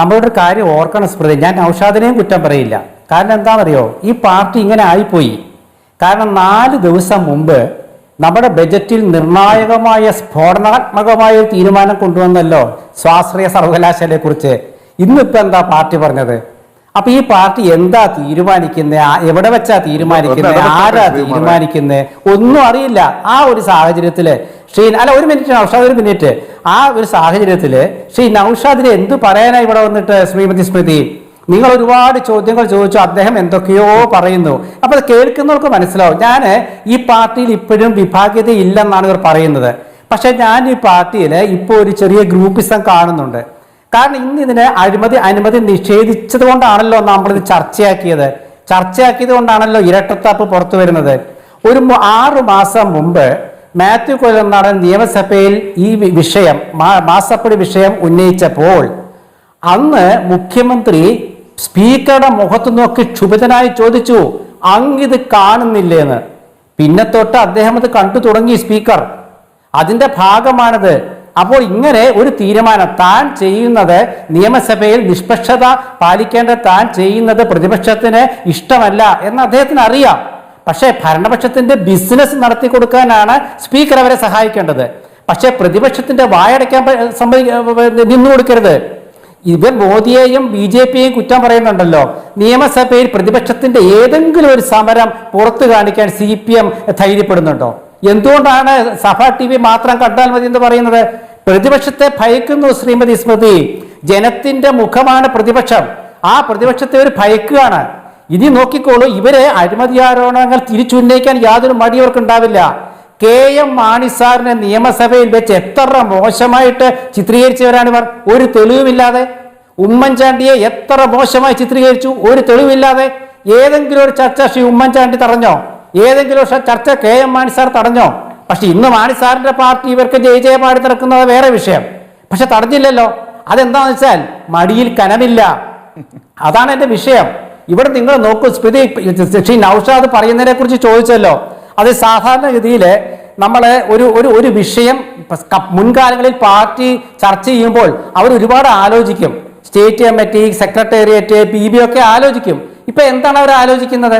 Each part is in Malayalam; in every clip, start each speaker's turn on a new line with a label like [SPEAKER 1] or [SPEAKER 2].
[SPEAKER 1] നമ്മളൊരു കാര്യം ഓർക്കണം സ്മൃതി. ഞാൻ നൌഷാദിനെയും കുറ്റം പറയില്ല. കാരണം എന്താണെന്നറിയോ? ഈ പാർട്ടി ഇങ്ങനെ ആയിപ്പോയി. കാരണം നാല് ദിവസം മുമ്പ് നമ്മുടെ ബജറ്റിൽ നിർണായകമായ സ്ഫോടനാത്മകമായ ഒരു തീരുമാനം കൊണ്ടുവന്നല്ലോ സ്വാശ്രയ സർവകലാശാലയെ കുറിച്ച്. ഇന്നിപ്പോ എന്താ പാർട്ടി പറഞ്ഞത്? അപ്പൊ ഈ പാർട്ടി എന്താ തീരുമാനിക്കുന്നത് എവിടെ വെച്ചാ തീരുമാനിക്കുന്നത് ആരാ തീരുമാനിക്കുന്നത് ഒന്നും അറിയില്ല. ആ ഒരു സാഹചര്യത്തിൽ. ശ്രീ അല്ല ഒരു മിനിറ്റ് ഔഷധ ഒരു മിനിറ്റ്. ആ ഒരു സാഹചര്യത്തിൽ ശ്രീ നൌഷാദിന് എന്ത് പറയാനായി ഇവിടെ വന്നിട്ട് ശ്രീമതി സ്മൃതി? നിങ്ങൾ ഒരുപാട് ചോദ്യങ്ങൾ ചോദിച്ചു അദ്ദേഹം എന്തൊക്കെയോ പറയുന്നു. അപ്പൊ അത് കേൾക്കുന്നവർക്ക് മനസ്സിലാവും. ഞാൻ ഈ പാർട്ടിയിൽ ഇപ്പോഴും വിഭാഗ്യത ഇല്ലെന്നാണ് ഇവർ പറയുന്നത്. പക്ഷെ ഞാൻ ഈ പാർട്ടിയിൽ ഇപ്പോൾ ഒരു ചെറിയ ഗ്രൂപ്പിസം കാണുന്നുണ്ട്. കാരണം ഇന്ന് ഇതിന് അഴിമതി അനുമതി നിഷേധിച്ചത് കൊണ്ടാണല്ലോ നമ്മളിത് ചർച്ചയാക്കിയത്. ചർച്ചയാക്കിയത് കൊണ്ടാണല്ലോ ഇരട്ടത്താപ്പ് പുറത്തു വരുന്നത്. ഒരു ആറു മാസം മുമ്പ് മാത്യു കൊല്ലനാടൻ നിയമസഭയിൽ ഈ വിഷയം മാസപ്പടി വിഷയം ഉന്നയിച്ചപ്പോൾ അന്ന് മുഖ്യമന്ത്രി സ്പീക്കറുടെ മുഖത്ത് നോക്കി ക്ഷുഭിതനായി ചോദിച്ചു അങ്ങിത് കാണുന്നില്ലേന്ന്? പിന്നെ തൊട്ട് അദ്ദേഹം അത് കണ്ടു തുടങ്ങി സ്പീക്കർ. അതിന്റെ ഭാഗമാണിത്. അപ്പോൾ ഇങ്ങനെ ഒരു തീരുമാനം താൻ ചെയ്യുന്നത് നിയമസഭയിൽ നിഷ്പക്ഷത പാലിക്കേണ്ട താൻ ചെയ്യുന്നത് പ്രതിപക്ഷത്തിന് ഇഷ്ടമല്ല എന്ന് അദ്ദേഹത്തിന് അറിയാം. പക്ഷേ ഭരണപക്ഷത്തിന്റെ ബിസിനസ് നടത്തി കൊടുക്കാനാണ് സ്പീക്കർ അവരെ സഹായിക്കേണ്ടത്. പക്ഷേ പ്രതിപക്ഷത്തിന്റെ വായടയ്ക്കാൻ സംഭവിക്കും സംഭവി നിന്നു കൊടുക്കരുത്. ഇവർ മോദിയെയും ബി ജെ പിയെയും കുറ്റം പറയുന്നുണ്ടല്ലോ. നിയമസഭയിൽ പ്രതിപക്ഷത്തിന്റെ ഏതെങ്കിലും ഒരു സമരം പുറത്തു കാണിക്കാൻ സി പി എം ധൈര്യപ്പെടുന്നുണ്ടോ? എന്തുകൊണ്ടാണ് സഭ ടി വി മാത്രം കണ്ടാൽ മതി എന്ന് പറയുന്നത്? പ്രതിപക്ഷത്തെ ഭയക്കുന്നു ശ്രീമതി സ്മൃതി. ജനത്തിന്റെ മുഖമാണ് പ്രതിപക്ഷം. ആ പ്രതിപക്ഷത്തെ ഒരു ഭയക്കുകയാണ്. ഇനി നോക്കിക്കോളൂ ഇവരെ അഴിമതി ആരോപണങ്ങൾ തിരിച്ചുന്നയിക്കാൻ യാതൊരു മടിയവർക്കുണ്ടാവില്ല കെ എം മാണി സാറിനെ നിയമസഭയിൽ വെച്ച് എത്ര മോശമായിട്ട് ചിത്രീകരിച്ചവരാണ് ഇവർ? ഒരു തെളിവുമില്ലാതെ. ഉമ്മൻചാണ്ടിയെ എത്ര മോശമായി ചിത്രീകരിച്ചു? ഒരു തെളിവില്ലാതെ ഏതെങ്കിലും ഒരു ചർച്ച ശ്രീ ഉമ്മൻചാണ്ടി തടഞ്ഞോ? ഏതെങ്കിലും ഒരു ചർച്ച കെ എം മാണി സാർ തടഞ്ഞോ? പക്ഷെ ഇന്ന് മാണി സാറിന്റെ പാർട്ടി ഇവർക്ക് ജയ ജയ പാടി നടക്കുന്നത് വേറെ വിഷയം. പക്ഷെ തടഞ്ഞില്ലല്ലോ. അതെന്താണെന്ന് വെച്ചാൽ മടിയിൽ കനമില്ല. അതാണ് എന്റെ വിഷയം. ഇവിടെ നിങ്ങൾ നോക്കൂ സ്മൃതി ശ്രീ നൌഷാദ് പറയുന്നതിനെ കുറിച്ച് ചോദിച്ചല്ലോ. അത് സാധാരണഗതിയിൽ നമ്മൾ ഒരു ഒരു ഒരു വിഷയം മുൻകാലങ്ങളിൽ പാർട്ടി ചർച്ച ചെയ്യുമ്പോൾ അവർ ഒരുപാട് ആലോചിക്കും. State committee secretariat P B ഒക്കെ ആലോചിക്കും. ഇപ്പൊ എന്താണ് അവർ ആലോചിക്കുന്നത്?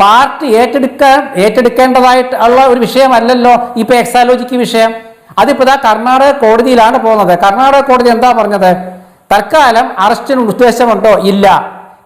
[SPEAKER 1] പാർട്ടി ഏറ്റെടുക്കാൻ ഏറ്റെടുക്കേണ്ടതായിട്ട് ഉള്ള ഒരു വിഷയമല്ലല്ലോ ഇപ്പൊ എക്സാലോജിക്ക് വിഷയം. അതിപ്പോ ഇതാ കർണാടക കോടതിയിലാണ് പോകുന്നത്. കർണാടക കോടതി എന്താ പറഞ്ഞത്? തൽക്കാലം അറസ്റ്റിന് ഉദ്ദേശമുണ്ടോ? ഇല്ല.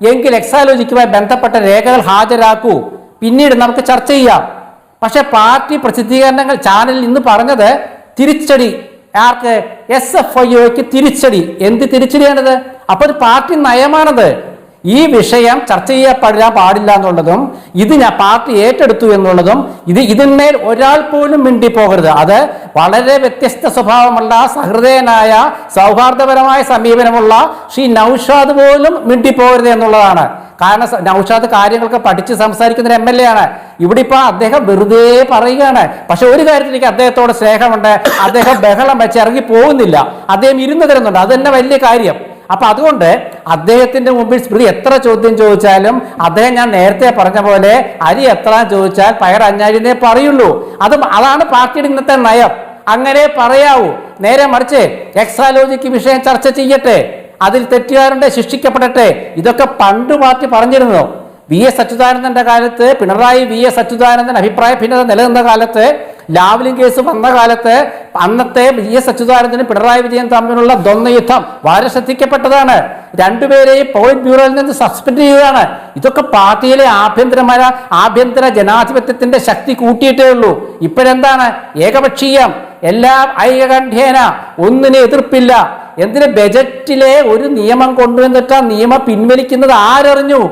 [SPEAKER 1] എങ്കിൽ എക്സാലോജിക്കുമായി ബന്ധപ്പെട്ട രേഖകൾ ഹാജരാക്കൂ. പിന്നീട് നമുക്ക് ചർച്ച ചെയ്യാം. പക്ഷേ പാർട്ടി പ്രസിദ്ധീകരണങ്ങൾ ചാനലിൽ ഇന്ന് പറഞ്ഞത് തിരിച്ചടി. ആർക്ക്? എസ് എഫ് ഐ ഒക്ക് തിരിച്ചടി. എന്ത് തിരിച്ചടിയാണിത്? അപ്പോൾ ഒരു പാർട്ടി നയമാണത്. ഈ വിഷയം ചർച്ച ചെയ്യപ്പെടാൻ പാടില്ല എന്നുള്ളതും ഇത് ഞാൻ പാർട്ടി ഏറ്റെടുത്തു എന്നുള്ളതും ഇത് ഇതിന്മേൽ ഒരാൾ പോലും മിണ്ടി മിണ്ടിപ്പോകരുത്. അത് വളരെ വ്യത്യസ്ത സ്വഭാവമുള്ള സഹൃദയനായ സൗഹാർദ്ദപരമായ സമീപനമുള്ള ശ്രീ നൌഷാദ് പോലും മിണ്ടി മിണ്ടിപ്പോകരുത് എന്നുള്ളതാണ്. കാരണം നൌഷാദ് കാര്യങ്ങളൊക്കെ പഠിച്ച് സംസാരിക്കുന്ന എം എൽ എ ആണ്. ഇവിടെ ഇപ്പൊ അദ്ദേഹം വെറുതെ പറയുകയാണ്. പക്ഷെ ഒരു കാര്യത്തിൽ എനിക്ക് അദ്ദേഹത്തോട് സ്നേഹമുണ്ട്. അദ്ദേഹം ബഹളം വെച്ച് ഇറങ്ങി പോകുന്നില്ല. അദ്ദേഹം ഇരുന്ന് തരുന്നുണ്ട്. അത് തന്നെ വലിയ കാര്യം. അപ്പൊ അതുകൊണ്ട് അദ്ദേഹത്തിന്റെ മുമ്പിൽ സ്മൃതി എത്ര ചോദ്യം ചോദിച്ചാലും അദ്ദേഹം ഞാൻ നേരത്തെ പറഞ്ഞ പോലെ അരി എത്ര ചോദിച്ചാൽ പയർ അഞ്ഞാരിന്നേ പറയുള്ളൂ. അത് അതാണ് പാർട്ടിയുടെ ഇന്നത്തെ നയം. അങ്ങനെ പറയാവൂ. നേരെ മറിച്ച് എക്സാലോജിക്ക് വിഷയം ചർച്ച ചെയ്യട്ടെ. അതിൽ തെറ്റുകാരുണ്ട് ശിക്ഷിക്കപ്പെടട്ടെ. ഇതൊക്കെ പണ്ട് പാർട്ടി പറഞ്ഞിരുന്നു. വി എസ് അച്യുതാനന്ദന്റെ കാലത്ത് പിണറായി വി എസ് അച്യുതാനന്ദൻ അഭിപ്രായ ഭിന്നത നിലനിന്ന കാലത്ത് ലാവ്ലിൻ കേസ് വന്ന കാലത്ത് അന്നത്തെ വി എസ് അച്യുതാനന്ദനും പിണറായി വിജയൻ തമ്മിലുള്ള ദ്വന്ദ്യുദ്ധം വളരെ ശ്രദ്ധിക്കപ്പെട്ടതാണ്. രണ്ടുപേരെയും പോളിറ്റ് ബ്യൂറോയിൽ നിന്ന് സസ്പെൻഡ് ചെയ്തതാണ് ഇതൊക്കെ പാർട്ടിയിലെ ആഭ്യന്തരമായ ആഭ്യന്തര ജനാധിപത്യത്തിന്റെ ശക്തി കൂട്ടിയിട്ടേ ഉള്ളൂ. ഇപ്പോഴെന്താണ്? ഏകപക്ഷീയം. എല്ലാം ഐകകണ്ഠേന ഒന്നിനെ എതിർപ്പില്ല. എന്തിന് ബജറ്റിലെ ഒരു നിയമം കൊണ്ടുവന്നിട്ട് ആ നിയമം പിൻവലിക്കുന്നത് ആരറിഞ്ഞു?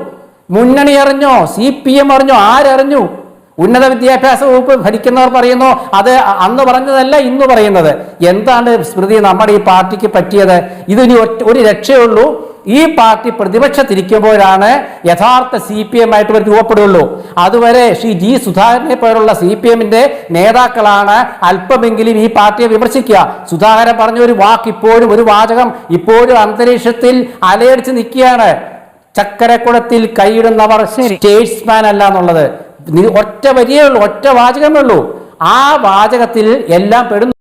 [SPEAKER 1] മുന്നണി അറിഞ്ഞോ? സി പി എം അറിഞ്ഞോ? ആരറിഞ്ഞു? ഉന്നത വിദ്യാഭ്യാസ വകുപ്പ് ഭരിക്കുന്നവർ പറയുന്നു അത് അന്ന് പറഞ്ഞതല്ല ഇന്ന് പറയുന്നത്. എന്താണ് സ്മൃതി നമ്മുടെ ഈ പാർട്ടിക്ക് പറ്റിയത്? ഇതിനി ഒരു രക്ഷയുള്ളൂ ഈ പാർട്ടി പ്രതിപക്ഷത്തിരിക്കുമ്പോഴാണ് യഥാർത്ഥ സി പി എം ആയിട്ട് ഇവർ രൂപപ്പെടുകയുള്ളൂ അതുവരെ ശ്രീ ജി സുധാകരനെ പോലുള്ള സി പി എമ്മിന്റെ നേതാക്കളാണ് അല്പമെങ്കിലും ഈ പാർട്ടിയെ വിമർശിക്കുക. സുധാകരൻ പറഞ്ഞ ഒരു വാക്ക് ഇപ്പോഴും ഒരു വാചകം ഇപ്പോഴും അന്തരീക്ഷത്തിൽ അലയടിച്ച് നിൽക്കുകയാണ്. ചക്കരക്കുളത്തിൽ കൈയിടുന്നവർ സ്റ്റേറ്റ്സ്മാൻ അല്ല എന്നുള്ളത്. ഒറ്റ വരിയേ ഉള്ളൂ ഒറ്റ വാചകമേ ഉള്ളൂ. ആ വാചകത്തിൽ എല്ലാം പെടുന്നു.